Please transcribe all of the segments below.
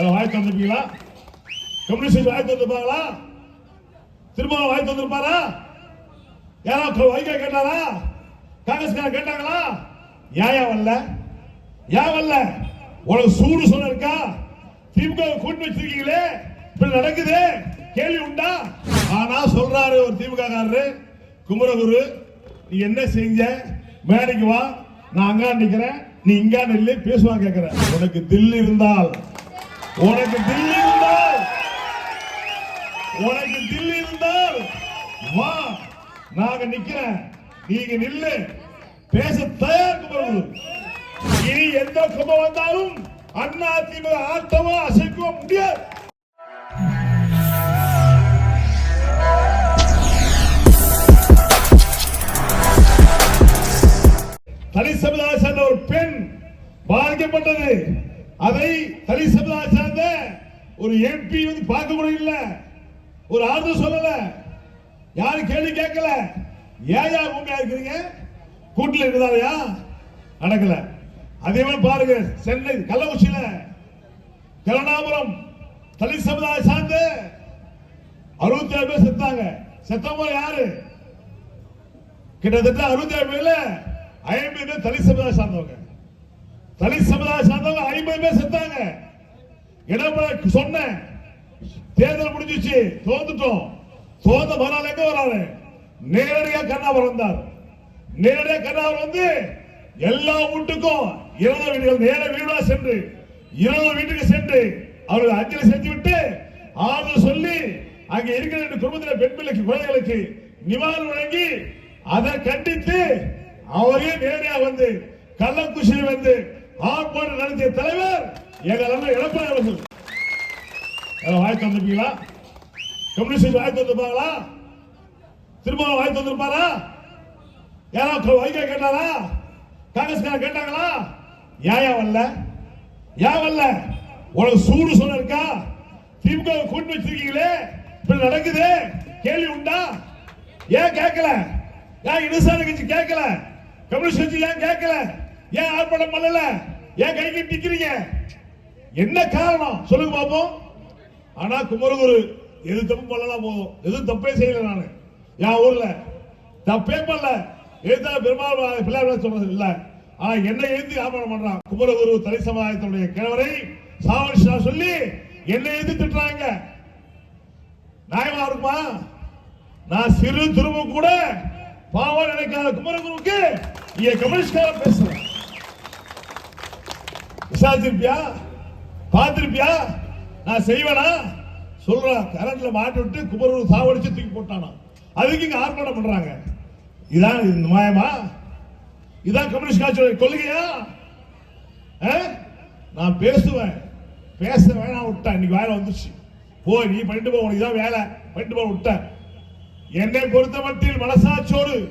அதில் வாய் தந்துருப்பீங்களா கம்யூனிஸ்ட் வாய் தந்திருப்பாங்களா திரும்ப வாய் தந்திருப்பாரா யாராவது வைகா கேட்டாரா? காங்கிரஸ்காரன் கேட்டாங்களா? ஏன் ஏன் வரல ஏன் வரல உனக்கு சூடு சொல்ல இருக்கா? திமுக கூட்டி வச்சிருக்கீங்களே? இப்படி நடக்குது? கேள்வி உண்டா? ஆனா சொல்றாரு ஒரு திமுக காரரு குமரகுரு நீ என்ன செஞ்ச? மேடைக்கு வா. நான் அங்க நிக்கிறேன். நீ இங்கா நில்லு பேசுவா கேக்குறேன். உனக்கு தில் இருந்தால் உனக்கு தில்லி இருந்தால் உனக்கு தில்லி இருந்தால் வா நாங்க நிக்கிறேன். நீங்க நில்லு. பேச தயார் இனி எந்த கும்பம் வந்தாலும் அண்ணா திமுக ஆட்டமோ அசைக்கவோ முடியாது. தனி சமுதாய சார்ந்த ஒரு பெண் பாதிக்கப்பட்டது. அதை தனி சமுதாய சார்ந்த ஒரு எம்பி வந்து பார்க்க கூட இல்ல. ஒரு ஆறுதல் சொல்லல. யாரும் கேள்வி கேட்கல. ஏயா உண்மையா இருக்கிறீங்க? கூட்டில் இருந்தாலயா நடக்கல. அதே மாதிரி பாருங்க சென்னை கள்ளக்குறிச்சியில கருணாபுரம் தலி சமுதாய சார்ந்த அறுபத்தி ஏழு பேர் செத்தாங்க செத்தவங்க யாரு? கிட்டத்தட்ட அறுபத்தி ஏழு பேர்ல ஐம்பது பேர் தலித் சமுதாயம் சார்ந்தவங்க. தலி சமுதாயம் சார்ந்தவங்க ஐம்பது இடம்பெற சொன்னேன் தேர்தல் முடிஞ்சிச்சு தோந்துட்டோம் தோந்த மறுநாள் எங்க வராரு? நேரடியா கண்ணாவர் வந்தார். நேரடியா கண்ணாவர் வந்து எல்லா வீட்டுக்கும் இருபது வீடுகள் நேர வீடா சென்று இருபது வீட்டுக்கு சென்று அவர்கள் அஞ்சலி செஞ்சு விட்டு ஆறுதல் சொல்லி அங்கே இருக்கிற ரெண்டு குடும்பத்தில் பெண் பிள்ளைக்கு குழந்தைகளுக்கு நிவாரணம் வழங்கி அதை கண்டித்து அவரே நேரடியா வந்து கள்ளக்குறிச்சியில் வந்து ஆர்ப்பாட்டம் நடத்திய தலைவர் எங்கள் எடப்பாடி அரசு வாய் தந்திருப்பீங்களா கம்யூனிஸ்ட் வாய் தந்திருப்பாங்களா? திரும்ப வாய் தந்திருப்பாரா? யாராவது வைகை கேட்டாரா? காங்கிரஸ்காரன் கேட்டாங்களா? ஏன் ஏன் வரல ஏன் வரல உனக்கு சூடு சொல்ல இருக்கா? திமுக கூட்டி வச்சிருக்கீங்களே? இப்படி நடக்குது? கேள்வி உண்டா? ஏன் கேட்கல? ஏன் இடதுசாரி கட்சி கேட்கல? கம்யூனிஸ்ட் கட்சி ஏன் கேட்கல? ஏன் ஆர்ப்பாட்டம் பண்ணல? ஏன் கை கட்டி நிக்கிறீங்க என்ன காரணம்? சொல்லுங்க பாப்போம். ஆனா குமரகுரு எது தப்பு பண்ணலாம் போதும் எதுவும் தப்பே செய்யல நானு. என் ஊர்ல தப்பே பண்ணல. எழுத்தா பெருமாள் பிள்ளையார் சொல்றது இல்ல. ஆனா என்ன எழுதி ஆபரணம் பண்றான் குமரகுரு தனி சமுதாயத்தினுடைய கிழவரை சாவரிஷா சொல்லி என்ன எழுதி திட்டுறாங்க. நியாயமா இருக்குமா? நான் சிறு திரும்ப கூட பாவம் நினைக்காத குமரகுருவுக்கு இங்க கம்யூனிஸ்ட்காரன் பேசுறேன் விசாரிச்சிருப்பியா? பார்த்திருப்பியா? நான் செய்வேனா? சொல்றேன் கரண்ட்ல மாட்டி விட்டு குமரூர் சாவடிச்சு தூக்கி போட்டானா. அதுக்கு இங்க ஆர்ப்பாட்டம் பண்றாங்க. இதான் இந்த மாயமா? இதான் கம்யூனிஸ்ட் கட்சியோட கொள்கையா? ஆ? நான் பேசுவேன். பேச வேணாம் விட்டேன். இன்னைக்கு வேலை வந்துச்சு போய் நீ பண்ணிட்டு போ உனக்கு இதான் வேலை. பண்ணிட்டு போ விட்டேன். என்னை பொறுத்த மட்டில் மனசாட்சியோடு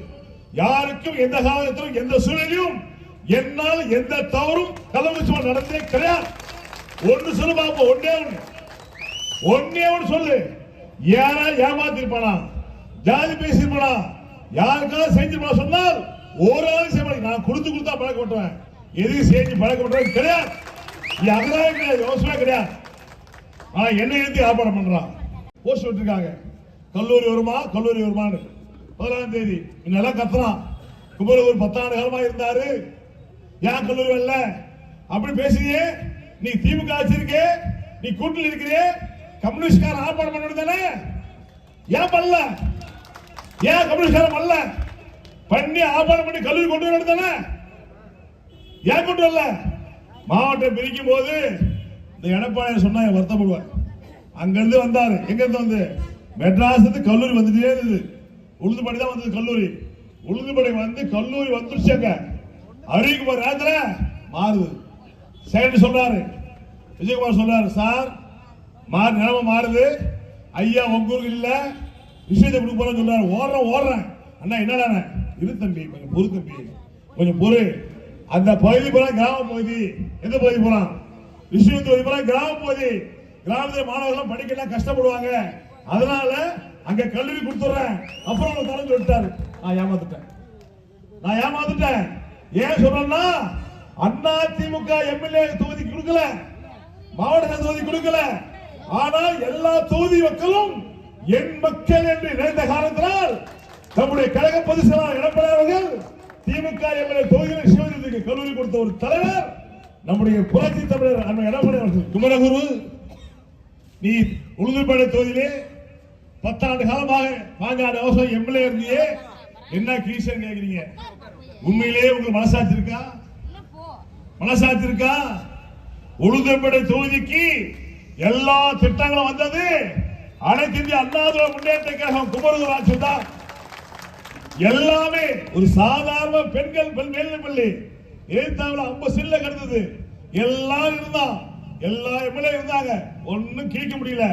யாருக்கும் எந்த காலத்திலும் எந்த சூழலையும் என்னால் எந்த தவறும் கள்ளமுச்சுவன் நடந்தே கிடையாது. ஒன்னு சொல்லு பாப்போம் ஒன்னே ஒண்ணு. ஒன்னே ஒண்ணு சொல்லு. யாரா ஏமாத்திருப்பானா? ஜாதி பேசியிருப்பானா யாருக்காவது செஞ்சிருப்பானா? சொன்னால் ஒரு ஆள் செய்ய நான் கொடுத்து கொடுத்தா பழக்க மாட்டேன் எதுக்கு செஞ்சு பழக்க மாட்டேன் கிடையாது. இது அதெல்லாம் கிடையாது. யோசனை கிடையாது. ஆனா என்ன எழுதி வியாபாரம் பண்றான். போஸ்ட் விட்டுருக்காங்க. கல்லூரி வருமா? கல்லூரி வருமான்னு. பதினாறாம் தேதி. இன்னெல்லாம் கத்துறான். குமரகுரு பத்தாண்டு காலமா இருந்தாரு. ஏன் கல்லூரி வரல? அப்படி பேசுறியே. நீ திமுக வச்சிருக்கே நீ கூட்டில் இருக்கிறே கம்யூனிஸ்ட்கார ஆர்ப்பாட்டம் பண்ணணும் தானே? ஏன் பண்ணல? ஏன் கம்யூனிஸ்ட்காரன் பண்ணல? பண்ணி ஆர்ப்பாட்டம் பண்ணி கல்லூரி கொண்டு வரணும் தானே? ஏன் கொண்டு வரல? மாவட்டம் பிரிக்கும் போது இந்த எடப்பாடி சொன்னா என் அங்கிருந்து வந்தாரு. எங்க இருந்து வந்து? மெட்ராஸ் இருந்து கல்லூரி வந்துட்டே இருந்தது. உளுந்துபடி தான் வந்தது கல்லூரி. உளுந்துபடி வந்து கல்லூரி வந்துருச்சு அங்க அறிவிக்குமார் நேரத்துல மாறுது. செகண்ட் சொல்றாரு. விஜயகுமார் சொல்றாரு சார் மாறு நிலைமை மாறுது. ஐயா உங்க ஊருக்கு இல்ல. விஷயத்தை கொடுக்க போறேன்னு சொல்றாரு. ஓடுறேன் ஓடுறேன். அண்ணா என்னடா இரு தம்பி கொஞ்சம் பொறு தம்பி. கொஞ்சம் பொறு. அந்த பகுதி போறா கிராம பகுதி. எந்த பகுதி போறான் விஷயம் பகுதி போறா கிராம பகுதி. கிராமத்தில் மாணவர்கள் படிக்கலாம் கஷ்டப்படுவாங்க. அதனால அங்க கல்லூரி கொடுத்துறேன். அப்புறம் அவங்க தரம் சொல்லிட்டாரு. நான் ஏமாத்துட்டேன். நான் ஏமாத்துட்டேன். ஏன் சொல்றேன்னா அண்ணா திமுக எம்எல்ஏ தொகுதி கொடுக்கல. மாவட்ட தொகுதி கொடுக்கல. ஆனால் எல்லா தொகுதி மக்களும் என் மக்கள் என்று நினைத்த காரணத்தினால் நம்முடைய கழக பொதுச் செயலாளர் எடப்பாடி அவர்கள் திமுக எம்எல்ஏ தொகுதியில் சிவஜித்துக்கு கல்லூரி கொடுத்த ஒரு தலைவர் நம்முடைய புரட்சி தமிழர் அண்ணன் எடப்பாடி அவர்கள். குமரகுரு நீ உளுந்தூர்பேட்டை தொகுதியிலே பத்தாண்டு காலமாக பாஞ்சாண்டு அவசரம் எம்எல்ஏ இருந்தியே. என்ன கீசன் கேக்குறீங்க? உண்மையிலேயே உங்களுக்கு மனசாட்சி இருக்கா? மனசாட்சி இருக்கா உளுந்தூர்பேட்டை தொகுதிக்கு எல்லா திட்டங்களும் வந்தது. அனைத்து இந்திய அண்ணா முன்னேற்ற கழகம் குமரகுரு ஆட்சி தான். எல்லாமே ஒரு சாதாரண பெண்கள் பெண் மேல்நிலைப்பள்ளி எழுத்தாவில் ஐம்பது சில்ல கிடந்தது. எல்லாம் இருந்தான் எல்லா எம்எல்ஏ இருந்தாங்க. ஒன்னும் கிழிக்க முடியல.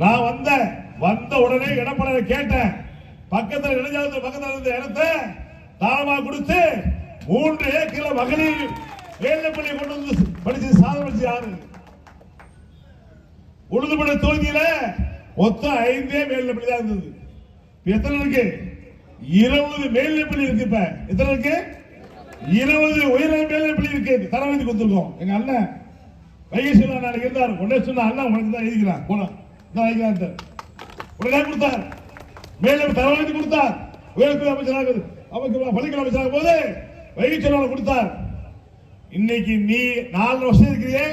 நான் வந்தேன் வந்த உடனே எடப்பாடி கேட்டேன். பக்கத்தில் இடைஞ்சாலத்து பக்கத்தில் இருந்த இடத்த தாளமா கொடுத்து மூன்று ஏக்கர்ல மகளிர் மேல்நிலைப்பள்ளி கொண்டு வந்து படிச்சு சாதனை படிச்சு யாரு? உழுதுபட தொகுதியில மொத்தம் ஐந்தே மேல்நிலைப்பள்ளி தான் இருந்தது. எத்தனை இருக்கு? இருபது மேல்நிலைப்பள்ளி இருக்கு இப்ப. எத்தனை இருக்கு? இருபது உயர்நிலை மேல்நிலைப்பள்ளி இருக்கு. தரவதி கொடுத்துருக்கோம். எங்க அண்ணன் வைகேஸ்வரன் நாளைக்கு இருந்தார். உடனே சொன்ன அண்ணன் உனக்கு தான் எழுதிக்கிறான். போனா தான் எழுதிக்கிறான் உடனே கொடுத்தார். மேலே தரவதி கொடுத்தார். உயர்கல்வி அமைச்சராக அமைச்சர் பள்ளிக்கல் அமைச்சராக போது வைகேஸ்வரன் கொடுத்தார். இன்னைக்கு நீ நாலு வருஷம் இருக்கிறியே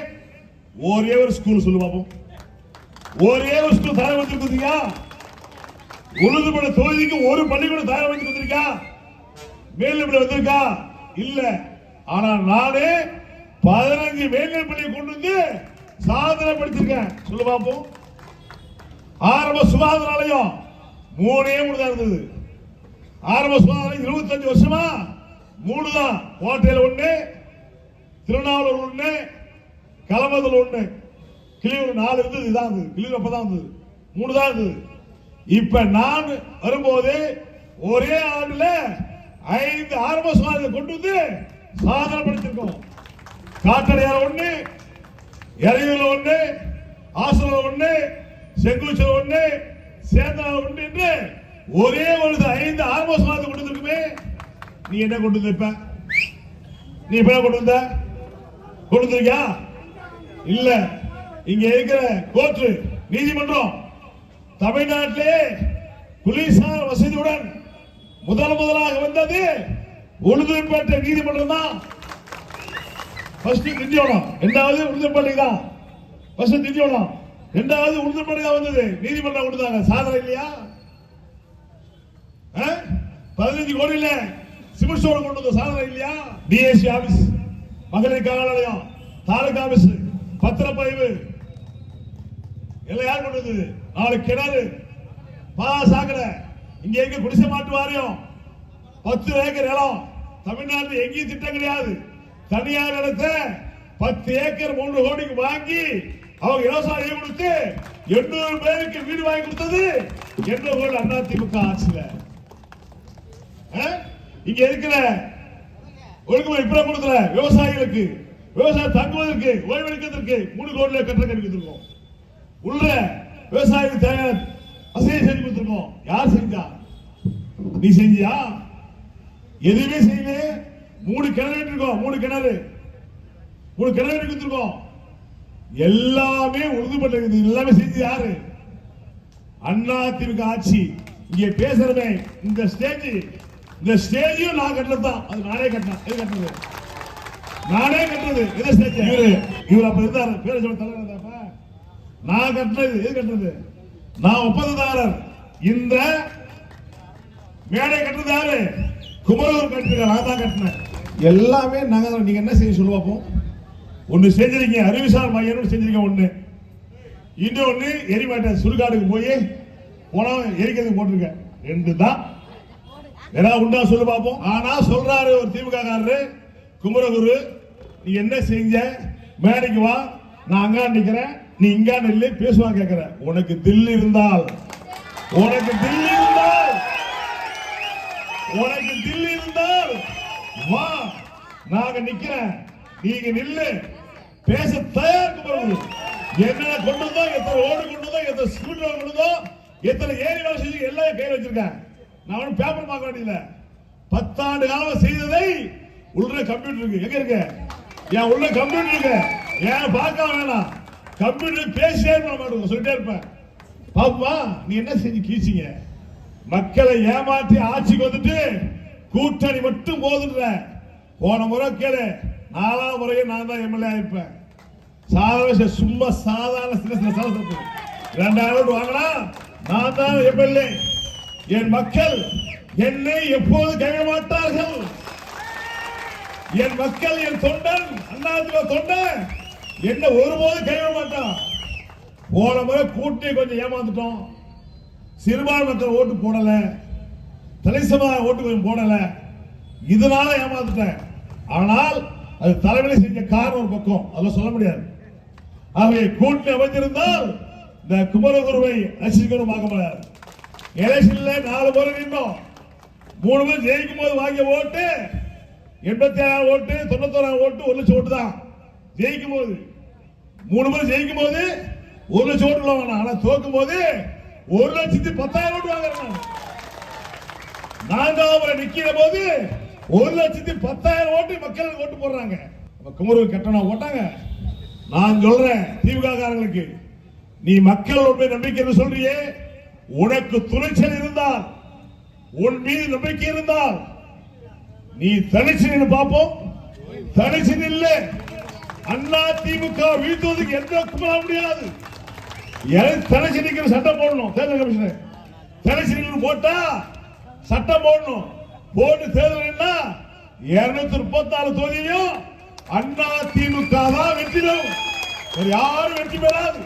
ஒரே ஒரு ஸ்கூல் சொல்லு பாப்போம். ஒரே ஒரு ஸ்கூல் தயார் வச்சு உழுதுபட தொகுதிக்கு ஒரு பள்ளிக்கூடம் தயார் வச்சு வந்திருக்கா மேல்நிலை வந்திருக்கா? இல்ல. ஆனா நானே பதினஞ்சு மேல்நிலை பள்ளியை கொண்டு வந்து சாதனை படிச்சிருக்கேன். சொல்லு பாப்போம். ஆரம்ப சுகாதார நிலையம் மூணே மூணு தான் இருந்தது. ஆரம்ப சுகாதார இருபத்தஞ்சு வருஷமா மூணு தான். கோட்டையில் ஒன்று திருநாவலூர் ஒண்ணு கலமதுல ஒண்ணு. கிளியூர் நாலு இருந்தது இதான் இருந்தது கிளியூர் அப்பதான் இருந்தது மூணு தான் இருந்தது. இப்ப நான் வரும்போது ஒரே ஆண்டுல ஐந்து ஆரம்ப சுகாதாரத்தை கொண்டு வந்து சாதனை படுத்திருக்கோம் காட்டடையார் ஒண்ணு இறையூர்ல ஒண்ணு ஆசூர்ல ஒண்ணு செங்குச்சல் ஒண்ணு சேந்தா ஒண்ணு என்று ஒரே ஒரு ஐந்து ஆரம்ப சுகாதாரத்தை கொண்டு வந்திருக்குமே. நீ என்ன கொண்டு வந்த இப்ப? நீ இப்ப என்ன கொண்டு வந்த? கொண்டு இல்ல. இங்க இருக்கிற கோர்ட்டு நீதிமன்றம் தமிழ்நாட்டிலே போலீசார் வசதியுடன் முதல் முதலாக வந்தது உளுந்தூர்பேட்டை நீதிமன்றம் தான். ஃபர்ஸ்ட் திண்டிவனம். ரெண்டாவது உளுந்தூர்பேட்டை தான். ஃபர்ஸ்ட் திண்டிவனம். ரெண்டாவது உளுந்தூர்பேட்டை தான் வந்தது. நீதிமன்றம் கொடுத்தாங்க. சாதனை இல்லையா? ஆ? பதினஞ்சு கோடியில் சிவில் ஸ்டோர் கொண்டு வந்த சாதனை இல்லையா? டிஎஸ்சி ஆபீஸ் மகளிர் காவல் நிலையம் தாலுகா ஆபீஸ் பத்திரப்பதிவு. எல்லாம் யார் கொண்டு நாலு கிணறு. பா சாக்கடை இங்க எங்க குடிசை மாட்டு வாரியம். பத்து ஏக்கர் நிலம். தமிழ்நாட்டில் எங்கேயும் திட்டம் கிடையாது. தனியார் இடத்தை பத்து ஏக்கர் மூன்று கோடிக்கு வாங்கி அவங்க விவசாயம் கொடுத்து எண்ணூறு பேருக்கு வீடு வாங்கி கொடுத்தது எண்ணூறு கோடி அண்ணா திமுக ஆட்சியில. ஆ? இங்க இருக்கிற ஒழுங்குமுறை இப்ப கொடுக்கல விவசாயிகளுக்கு விவசாயம் தங்குவதற்கு ஓய்வெடுக்கிறதுக்கு மூணு கோடியில கட்டணம் கட்டிருக்கோம் உள்ள விவசாயிகளுக்கு தேவையான வசதியை செஞ்சு கொடுத்துருக்கோம். யார் செஞ்சா? நீ செஞ்சியா? எதுவுமே செய்யல. மூணு கிணறு இருக்கோம் மூணு கிணறு. மூணு கிணறு கொடுத்துருக்கோம். எல்லாமே உறுதிப்பட்டு எல்லாமே செஞ்சு யாரு? அண்ணா திமுக ஆட்சி. இங்கே பேசுறமே இந்த ஸ்டேஜ் இந்த ஸ்டேஜையும் நான் கட்டல தான். அது நானே கட்டினேன். எது கட்டினது? நானே கட்டினது. எது ஸ்டேஜ்? இவரு. இவர் அப்ப இருந்தாரு. பேர சொல்ல தலைவர் இருந்தாப்ப நான் கட்டினது எது கட்டினது? நான் ஒப்பந்ததாரர். இந்த மேடை கட்டுறது யாரு? குமரூர் கட்டுங்க நான் தான் கட்டினேன். எல்லாமே நாங்க. நீங்க என்ன செய்ய சொல்லுவோம் ஒண்ணு செஞ்சிருக்கீங்க. அறிவுசார் மையம் செஞ்சிருக்கீங்க ஒண்ணு. இன்னொன்னு எரிமாட்டை சுடுகாடுக்கு போய் உணவு எரிக்கிறதுக்கு போட்டிருக்கேன். ரெண்டு தான். ஏதாவது உண்டா சொல்லு பார்ப்போம் ஆனா சொல்றாரு ஒரு திமுக காரரு குமரகுரு நீ என்ன செஞ்ச? மேடைக்கு வா. நான் அங்கா நிக்கிறேன். நீ இங்கா நில்லு பேசுவா கேக்குற. உனக்கு தில் இருந்தால். உனக்கு தில் இருந்தால். உனக்கு தில் இருந்தால். வா. நாங்க நிக்கிறேன். நீங்க நில்லு. பேச தயார் குமரகுரு. என்ன கொண்டு வந்தோம் எத்தனை ஓடு கொண்டு வந்தோம் எத்தனை ஸ்கூட்டர் கொண்டு வந்தோம் எத்தனை ஏரி வேலை செஞ்சு எல்லாம் கையில் வச்சிருக்கேன். நான் ஒன்றும் பேப்பர் பார்க்க வேண்டியதில்லை பத்தாண்டு காலம் செய்ததை உள்ள கம்ப்யூட்டர் இருக்கு. எங்க இருக்கு? என் உள்ள கம்ப்யூட்டர் இருக்கு. ஏன் பார்க்க வேணாம். கம்ப்யூட்டர் பேசியே இருப்ப மாட்டோம் சொல்லிட்டே இருப்பேன். பாப்பா நீ என்ன செஞ்சு கீச்சிங்க? மக்களை ஏமாற்றி ஆட்சிக்கு வந்துட்டு கூட்டணி மட்டும் போதுன்ற. போன முறை கேளு நாலாம் முறையும் நான் தான் எம்எல்ஏ ஆயிருப்பேன். சாதாரண சும்மா சாதாரண சின்ன சின்ன சாதனை ரெண்டாயிரம் வாங்கினா நான் தான் எம்எல்ஏ என் மக்கள் என்னை எப்போது கையமாட்டார்கள்? என் மக்கள் என் தொண்டன் அண்ணாதிமுக தொண்டன் என்ன ஒருபோது கைவிட மாட்டான் போன முறை கூட்டி கொஞ்சம் ஏமாந்துட்டோம். சிறுபான்மை மக்கள் ஓட்டு போடல. தலைசமாக ஓட்டு கொஞ்சம் போடல. இதனால ஏமாந்துட்டேன். ஆனால் அது தலைவலி செஞ்ச காரணம் ஒரு பக்கம். அதெல்லாம் சொல்ல முடியாது. ஆகவே கூட்டணி அமைந்திருந்தால் இந்த குமரகுருவை ரசிக்கணும் பார்க்க முடியாது எலெக்ஷன்ல நாலு முறை நின்னோம். மூணு பேர் ஜெயிக்கும் போது வாங்கிய ஓட்டு எண்பத்தி ஆறாயிரம் ஓட்டு தொண்ணூத்தோராயிரம் ஓட்டு ஒரு லட்சம் ஓட்டு தான். ஜெயிக்கும் போது மூணு பேர் ஜெயிக்கும் போது ஒரு லட்சம் ஓட்டு வாங்கணும் ஆனா தோக்கும் போது ஒரு லட்சத்தி பத்தாயிரம் ஓட்டு வாங்குறேன் நான்காவது முறை நிக்கிற போது ஒரு லட்சத்தி பத்தாயிரம் ஓட்டு மக்கள் ஓட்டு போடுறாங்க. அப்ப குமரூர் கட்டணம் ஓட்டாங்க நான் சொல்றேன் திமுக காரங்களுக்கு நீ மக்கள் நம்பிக்கைன்னு நம்பிக்கை சொல்றியே உனக்கு துணிச்சல் இருந்தால் உன் மீது நம்பிக்கை இருந்தால் நீ தனிச்சு பார்ப்போம். தனிச்சு நில்ல. அண்ணா திமுக வீழ்த்துவதற்கு எந்த குமார முடியாது. தனிச்சு நிக்கிற சட்டம் போடணும் தேர்தல் கமிஷனர் தனிச்சு நின்று போட்டா சட்டம் போடணும். போட்டு தேர்தல் இருநூத்தி முப்பத்தி நாலு தொகுதியும் அண்ணா திமுக தான் வெற்றிடும். யாரும் வெற்றி பெறாது.